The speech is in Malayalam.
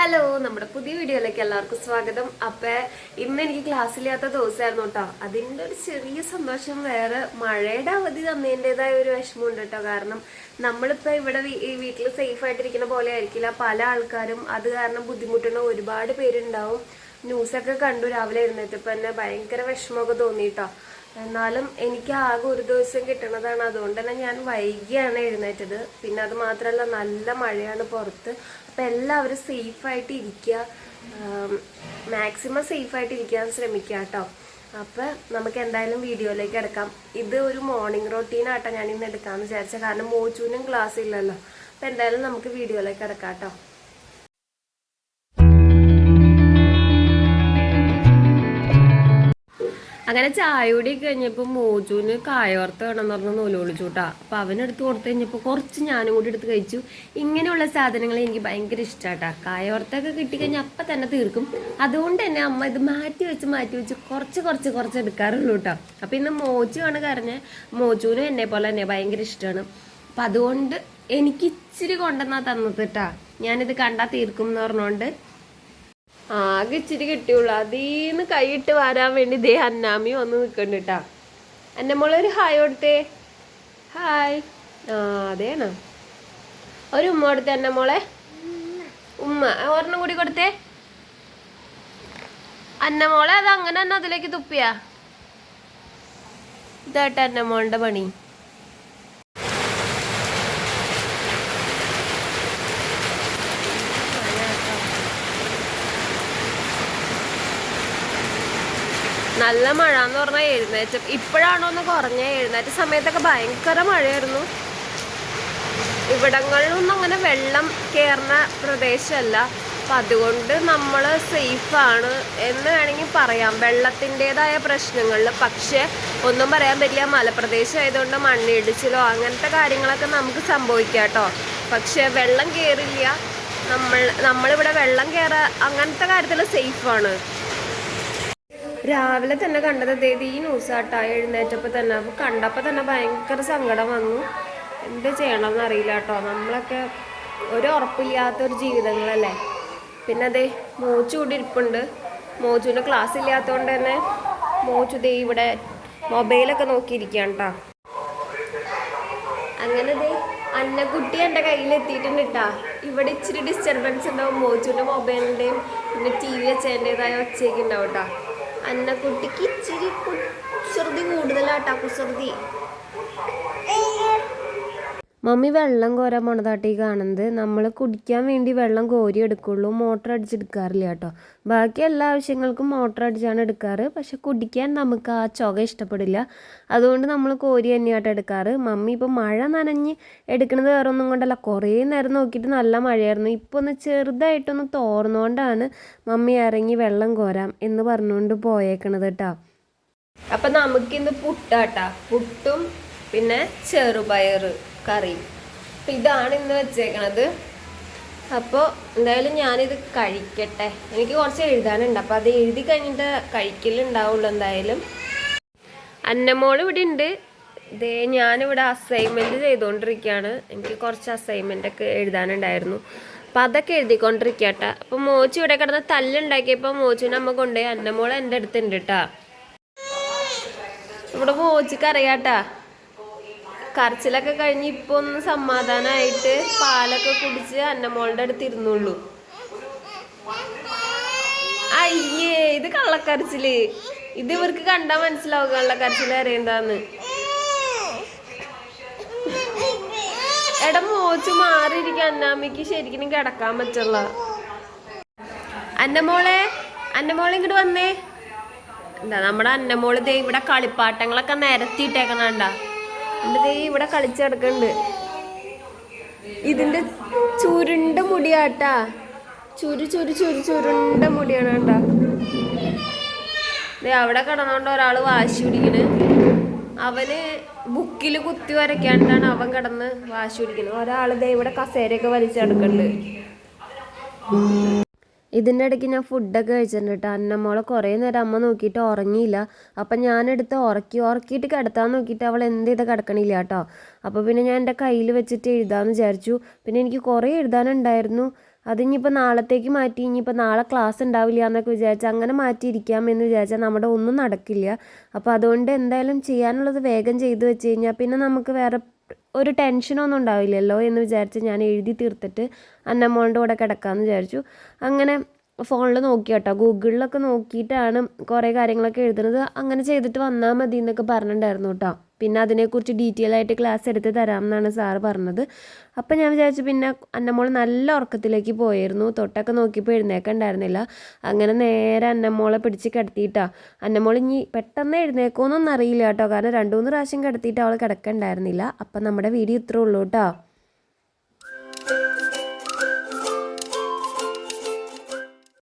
ഹലോ നമ്മുടെ പുതിയ വീഡിയോയിലേക്ക് എല്ലാവർക്കും സ്വാഗതം. അപ്പൊ ഇന്ന് എനിക്ക് ക്ലാസ്സില്ലാത്ത ദിവസമായിരുന്നു കേട്ടോ. അതിന്റെ ഒരു ചെറിയ സന്തോഷം വേറെ മഴയുടെ അവധി തന്നതിന്റെതായ ഒരു വിഷമമുണ്ട് കേട്ടോ. കാരണം നമ്മളിപ്പോ ഇവിടെ ഈ വീട്ടിൽ സേഫ് ആയിട്ടിരിക്കുന്ന പോലെ ആയിരിക്കില്ല. പല ആൾക്കാരും അത് കാരണം ബുദ്ധിമുട്ടുന്ന ഒരുപാട് പേരുണ്ടാവും. ന്യൂസൊക്കെ കണ്ടു രാവിലെ എഴുന്നേറ്റപ്പോ തന്നെ ഭയങ്കര വിഷമമൊക്കെ തോന്നിട്ടോ എന്നാലും എനിക്ക് ആകെ ഒരു ദിവസം കിട്ടണതാണ്. അതുകൊണ്ട് തന്നെ ഞാൻ വൈകിയാണ് എഴുന്നേറ്റത്. പിന്നെ അത് മാത്രമല്ല നല്ല മഴയാണ് പുറത്ത്. അപ്പം എല്ലാവരും സേഫായിട്ട് ഇരിക്കുക. മാക്സിമം സേഫായിട്ട് ഇരിക്കാൻ ശ്രമിക്കുക കേട്ടോ. അപ്പം നമുക്ക് എന്തായാലും വീഡിയോയിലേക്ക് എടുക്കാം ഇത് ഒരു മോർണിംഗ് റൊട്ടീനാട്ടോ ഞാൻ ഇന്ന് എടുക്കാമെന്ന് വിചാരിച്ചത് കാരണം മോച്ചൂനും ക്ലാസ് ഇല്ലല്ലോ. അപ്പം എന്തായാലും നമുക്ക് വീഡിയോയിലേക്ക് എടുക്കാം കേട്ടോ. അങ്ങനെ ചായ കൂടി കഴിഞ്ഞപ്പോൾ മോജുവിന് കായോർത്ത് വേണമെന്ന് പറഞ്ഞ് നൂലോളിച്ചുട്ടാ അപ്പൊ അവനെടുത്ത് കൊടുത്തു കഴിഞ്ഞപ്പോൾ കുറച്ച് ഞാനും കൂടി എടുത്ത് കഴിച്ചു. ഇങ്ങനെയുള്ള സാധനങ്ങൾ എനിക്ക് ഭയങ്കര ഇഷ്ടാട്ടാ. കായോർത്തൊക്കെ കിട്ടിക്കഴിഞ്ഞാൽ അപ്പം തന്നെ തീർക്കും. അതുകൊണ്ട് തന്നെ അമ്മ ഇത് മാറ്റി വെച്ച് മാറ്റി വെച്ച് കുറച്ച് കുറച്ച് കുറച്ച് എടുക്കാറുള്ളൂ കേട്ടോ അപ്പൊ ഇന്ന് മോജുവാണ് കരഞ്ഞ മോജുവിനും എന്നെ പോലെ തന്നെ ഭയങ്കര ഇഷ്ടമാണ് അപ്പൊ അതുകൊണ്ട് എനിക്ക് ഇച്ചിരി കൊണ്ടുവന്നാ തന്നത് കേട്ടാ ഞാനിത് കണ്ടാ തീർക്കും എന്ന് പറഞ്ഞോണ്ട് ആകെ ഇച്ചിരി കിട്ടിയുള്ളൂ. അതീന്ന് കൈയിട്ട് വരാൻ വേണ്ടി ദേ അന്നാമി വന്ന് നിൽക്കണ്ട കേട്ടാ എന്റെ മോളൊരു ഒരു ഹായ് കൊടുത്തേ. ഹായ്. ആ അതേണോ? ഒരു ഉമ്മ കൊടുത്തേ മോളെ. ഉമ്മ. ഒരെണ്ണം കൂടി കൊടുത്തേ. അന്ന മോളെ അത് അങ്ങനെ തന്നെ അതിലേക്ക് തുപ്പിയാ. ഇതാട്ടെ അന്നമോളുടെ പണി. നല്ല മഴ എന്ന് പറഞ്ഞാൽ എഴുന്നേറ്റ. ഇപ്പോഴാണോ ഒന്ന് കുറഞ്ഞ എഴുന്നേറ്റ സമയത്തൊക്കെ ഭയങ്കര മഴയായിരുന്നു. ഇവിടങ്ങളിലൊന്നും അങ്ങനെ വെള്ളം കയറുന്ന പ്രദേശമല്ല അപ്പം അതുകൊണ്ട് നമ്മൾ സേഫാണ് എന്ന് വേണമെങ്കിൽ പറയാം. വെള്ളത്തിന്റെതായ പ്രശ്നങ്ങളിൽ. പക്ഷേ ഒന്നും പറയാൻ പറ്റില്ല. മലപ്രദേശം ആയതുകൊണ്ട് മണ്ണിടിച്ചിലോ അങ്ങനത്തെ കാര്യങ്ങളൊക്കെ നമുക്ക് സംഭവിക്കാം കേട്ടോ. പക്ഷേ വെള്ളം കയറില്ല നമ്മൾ നമ്മളിവിടെ വെള്ളം കയറാ അങ്ങനത്തെ കാര്യത്തിൽ സേഫാണ് രാവിലെ തന്നെ കണ്ടത് അതായത് ഈ ന്യൂസ് ആട്ടാ. എഴുന്നേറ്റപ്പോൾ തന്നെ അപ്പോൾ കണ്ടപ്പോൾ തന്നെ ഭയങ്കര സങ്കടം വന്നു. എന്ത് ചെയ്യണമെന്ന് അറിയില്ല കേട്ടോ. നമ്മളൊക്കെ ഒരു ഉറപ്പില്ലാത്തൊരു ജീവിതങ്ങളല്ലേ? പിന്നെ അതെ മോച്ചു കൂടി ഇരിപ്പുണ്ട്. മോച്ചുവിന്റെ ക്ലാസ് ഇല്ലാത്തതുകൊണ്ട് തന്നെ മോച്ചു ദേ ഇവിടെ മൊബൈലൊക്കെ നോക്കിയിരിക്കുകയാണ് കേട്ടോ അങ്ങനെ ദേ അന്നക്കുട്ടി എന്റെ കയ്യിൽ എത്തിയിട്ടുണ്ട് കേട്ടാ ഇവിടെ ഇച്ചിരി ഡിസ്റ്റർബൻസ് ഉണ്ടാവും. മോച്ചുവിന്റെ മൊബൈലിന്റെയും പിന്നെ ടി വി വെച്ചതിന്റെതായ ഒച്ചയൊക്കെ ഉണ്ടാവും കേട്ടോ അന്നക്കുട്ടിക്ക് ഇച്ചിരി കുസൃതി കൂടുതലാട്ടാ കുസൃതി. മമ്മി വെള്ളം കോരാൻ പോണതാട്ടി കാണുന്നത്. നമ്മൾ കുടിക്കാൻ വേണ്ടി വെള്ളം കോരി എടുക്കുള്ളൂ. മോട്ടർ അടിച്ചെടുക്കാറില്ല കേട്ടോ ബാക്കി എല്ലാ ആവശ്യങ്ങൾക്കും മോട്ടർ അടിച്ചാണ് എടുക്കാറ്. പക്ഷെ കുടിക്കാൻ നമുക്ക് ആ ചുക ഇഷ്ടപ്പെടില്ല. അതുകൊണ്ട് നമ്മൾ കോരി തന്നെയായിട്ട് എടുക്കാറ്. മമ്മി ഇപ്പോൾ മഴ നനഞ്ഞ് എടുക്കുന്നത് വേറെ ഒന്നും കൊണ്ടല്ല. കുറേ നേരം നോക്കിയിട്ട് നല്ല മഴയായിരുന്നു. ഇപ്പോൾ ഒന്ന് ചെറുതായിട്ടൊന്ന് തോർന്നുകൊണ്ടാണ് മമ്മി ഇറങ്ങി വെള്ളം കോരാം എന്ന് പറഞ്ഞുകൊണ്ട് പോയേക്കണത് കേട്ടോ അപ്പം നമുക്കിന്ന് പുട്ടാട്ടാ. പുട്ടും പിന്നെ ചെറുപയർ കറി. അപ്പം ഇതാണ് ഇന്ന് വെച്ചേക്കണത്. അപ്പോൾ എന്തായാലും ഞാനിത് കഴിക്കട്ടെ. എനിക്ക് കുറച്ച് എഴുതാനുണ്ട്. അപ്പോൾ അത് എഴുതി കഴിഞ്ഞിട്ട് കഴിക്കലുണ്ടാവുള്ളൂ എന്തായാലും. അന്നമോൾ ഇവിടെ ഉണ്ട്. ഇതേ ഞാനിവിടെ അസൈൻമെന്റ് ചെയ്തുകൊണ്ടിരിക്കുകയാണ് എനിക്ക് കുറച്ച് അസൈൻമെന്റൊക്കെ എഴുതാനുണ്ടായിരുന്നു. അപ്പം അതൊക്കെ എഴുതിക്കൊണ്ടിരിക്കട്ടെ. അപ്പം മോച്ചു ഇവിടെ കിടന്ന് തല്ലുണ്ടാക്കിയപ്പോൾ മോച്ചുവിനെ അമ്മ കൊണ്ടുപോയി. അന്നമോൾ എന്റെ അടുത്തുണ്ട് കേട്ടാ ഇവിടെ മോച്ചിക്ക് അറിയാട്ടാ. കരച്ചിലൊക്കെ കഴിഞ്ഞ് ഇപ്പൊ ഒന്ന് സമാധാനമായിട്ട് പാലൊക്കെ കുടിച്ച് അന്നമോളുടെ അടുത്ത് ഇരുന്നുള്ളൂ. അയ്യേ ഇത് കള്ളക്കരച്ചിൽ. ഇത് ഇവർക്ക് കണ്ടാ മനസ്സിലാവും കള്ളക്കരച്ചിൽ അറിയണ്ടാന്ന്. എടാ മോച്ച് മാറിയിരിക്കും. അന്നാമ്മയ്ക്ക് ശരിക്കും കിടക്കാൻ പറ്റുള്ള. അന്നമോളെ അന്നമോളെ ഇങ്ങോട്ട് വന്നേ. എന്താ നമ്മുടെ അന്നമോൾ ദേ ഇവിടെ കളിപ്പാട്ടങ്ങളൊക്കെ നിരത്തിയിട്ടേക്കണണ്ട. എന്നിട്ട് ഇവിടെ കിടക്കുന്നുണ്ട് ഇതിന്റെ ചുരുണ്ട മുടിയാട്ടാ. ചുരു ചുരു ചുരു ചുരുണ്ട മുടിയാണ് കേട്ടാ അവിടെ കിടന്നോണ്ട് ഒരാൾ വാശി പിടിക്കണ്. അവന് ബുക്കിൽ കുത്തി വരയ്ക്കാണ്ടാണ് അവൻ കിടന്ന് വാശി പിടിക്കുന്നത് ഒരാൾ ദേ ഇവിടെ കസേരയൊക്കെ വലിച്ചെടുക്കണ്ട് ഇതിന്റെ ഇടയ്ക്ക് ഞാൻ ഫുഡൊക്കെ കഴിച്ചിട്ടുണ്ട് കേട്ടോ അന്നമ്മോളെ കുറേ നേരം അമ്മ നോക്കിയിട്ട് ഉറങ്ങിയില്ല. അപ്പം ഞാനെടുത്ത് ഉറക്കി ഉറക്കിയിട്ട് കിടത്താൻ നോക്കിയിട്ട് അവൾ എന്ത് ചെയ്ത് കിടക്കണില്ല കേട്ടോ അപ്പോൾ പിന്നെ ഞാൻ എന്റെ കയ്യിൽ വെച്ചിട്ട് എഴുതാമെന്ന് വിചാരിച്ചു. പിന്നെ എനിക്ക് കുറേ എഴുതാനുണ്ടായിരുന്നു. അതിനിപ്പോൾ നാളത്തേക്ക് മാറ്റി ഇനിയിപ്പോൾ നാളെ ക്ലാസ് ഉണ്ടാവില്ല എന്നൊക്കെ വിചാരിച്ച് അങ്ങനെ മാറ്റിയിരിക്കാം എന്ന് വിചാരിച്ചാൽ നമ്മുടെ ഒന്നും നടക്കില്ല. അപ്പോൾ അതുകൊണ്ട് എന്തായാലും ചെയ്യാനുള്ളത് വേഗം ചെയ്തു വെച്ച് കഴിഞ്ഞാൽ പിന്നെ നമുക്ക് വേറെ ഒരു ടെൻഷനൊന്നും ഉണ്ടാവില്ലല്ലോ എന്ന് വിചാരിച്ച് ഞാൻ എഴുതി തീർത്തിട്ട് അന്നമ്മോളുടെ കൂടെ കിടക്കാമെന്ന് വിചാരിച്ചു. അങ്ങനെ ഫോണിൽ നോക്കി കേട്ടോ. ഗൂഗിളിലൊക്കെ നോക്കിയിട്ടാണ് കുറേ കാര്യങ്ങളൊക്കെ എഴുതുന്നത്. അങ്ങനെ ചെയ്തിട്ട് വന്നാൽ മതി എന്നൊക്കെ പറഞ്ഞിട്ടുണ്ടായിരുന്നു കേട്ടോ. പിന്നെ അതിനെക്കുറിച്ച് ഡീറ്റെയിൽ ആയിട്ട് ക്ലാസ് എടുത്ത് തരാമെന്നാണ് സാറ് പറഞ്ഞത്. അപ്പം ഞാൻ വിചാരിച്ചു പിന്നെ അന്നമ്മോൾ നല്ല ഉറക്കത്തിലേക്ക് പോയിരുന്നു. തൊട്ടൊക്കെ നോക്കിയപ്പോൾ എഴുന്നേക്കണ്ടായിരുന്നില്ല അങ്ങനെ നേരെ അന്നമ്മോളെ പിടിച്ച് കിടത്തിയിട്ടാ. അന്നമ്മോൾ ഇനി പെട്ടെന്ന് എഴുന്നേക്കുമെന്നൊന്നും അറിയില്ല കേട്ടോ. കാരണം രണ്ട് മൂന്ന് പ്രാവശ്യം കിടത്തിയിട്ട് അവൾ കിടക്കണ്ടായിരുന്നില്ല. അപ്പം നമ്മുടെ വീഡിയോ ഇത്രേ ഉള്ളൂ കേട്ടോ.